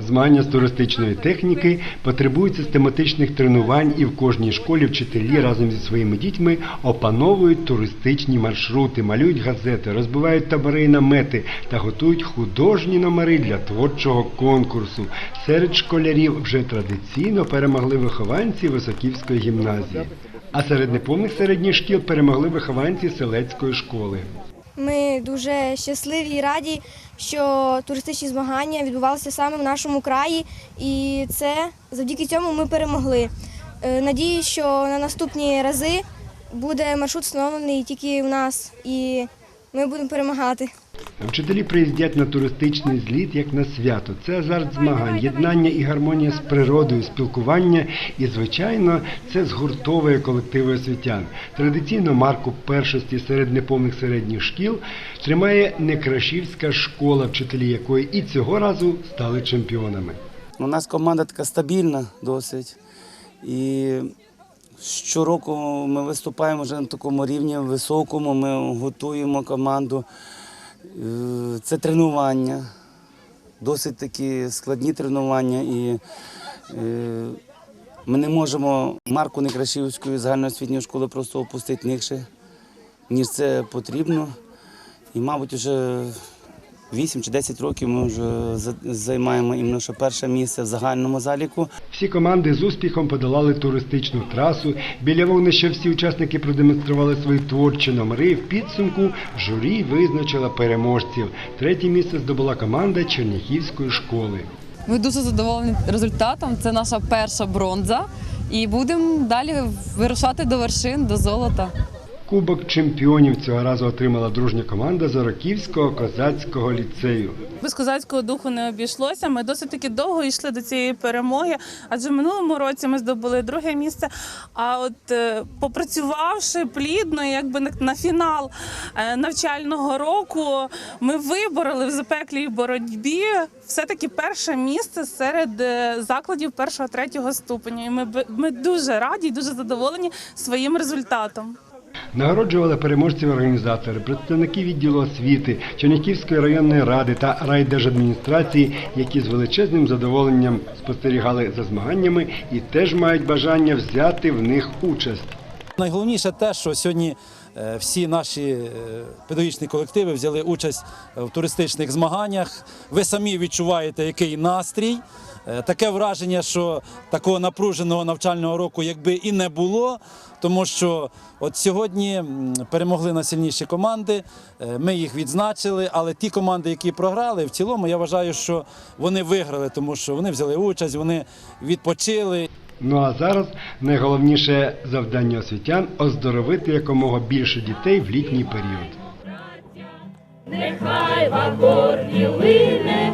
Змагання з туристичної техніки потребують систематичних тренувань, і в кожній школі вчителі разом зі своїми дітьми опановують туристичні маршрути, малюють газети, розбивають табори і намети та готують художні номери для творчого конкурсу. Серед школярів вже традиційно перемогли вихованці Високівської гімназії. А серед неповних середніх шкіл перемогли вихованці селецької школи. Ми дуже щасливі і раді, що туристичні змагання відбувалися саме в нашому краї, і це завдяки цьому ми перемогли. Надію, що на наступні рази буде маршрут встановлений тільки в нас, і ми будемо перемагати. Вчителі приїздять на туристичний зліт як на свято. Це азарт змагань, єднання і гармонія з природою, спілкування і, звичайно, це згуртовує колективи освітян. Традиційно марку першості серед неповних середніх шкіл тримає Некрашівська школа, вчителі якої і цього разу стали чемпіонами. У нас команда така стабільна досить. І щороку ми виступаємо вже на такому рівні високому, ми готуємо команду. Е, Це тренування, досить такі складні тренування. І е, ми не можемо марку Некрашівської загальноосвітньої школи просто опустити нижче, ніж це потрібно. І, мабуть, вже 8 чи 10 років ми вже за- займаємо іменно що перше місце в загальному заліку. Всі команди з успіхом подолали туристичну трасу. Біля вогнища всі учасники продемонстрували свої творчі номери. В підсумку журі визначила переможців. Третє місце здобула команда Черніхівської школи. Ми дуже задоволені результатом. Це наша перша бронза. І будемо далі вирушати до вершин, до золота. Кубок чемпіонів цього разу отримала дружня команда Зороківського козацького ліцею. Без козацького духу не обійшлося. Ми досить таки довго йшли до цієї перемоги, адже минулому році ми здобули друге місце. А от е, попрацювавши плідно, якби на, на фінал е, навчального року, ми вибороли в запеклій боротьбі все-таки перше місце серед е, закладів першого третього ступеня. І ми, ми дуже раді і дуже задоволені своїм результатом. Нагороджували переможців організатори, представники відділу освіти, Чернігівської районної ради та райдержадміністрації, які з величезним задоволенням спостерігали за змаганнями і теж мають бажання взяти в них участь. Найголовніше те, що сьогодні е, всі наші е, педагогічні колективи взяли участь в туристичних змаганнях. Ви самі відчуваєте, який настрій. Е, Таке враження, що такого напруженого навчального року якби і не було, тому що от сьогодні перемогли найсильніші команди, е, ми їх відзначили, але ті команди, які програли, в цілому я вважаю, що вони виграли, тому що вони взяли участь, вони відпочили. Ну а зараз найголовніше завдання освітян оздоровити якомога більше дітей в літній період. Нехай в акорді лине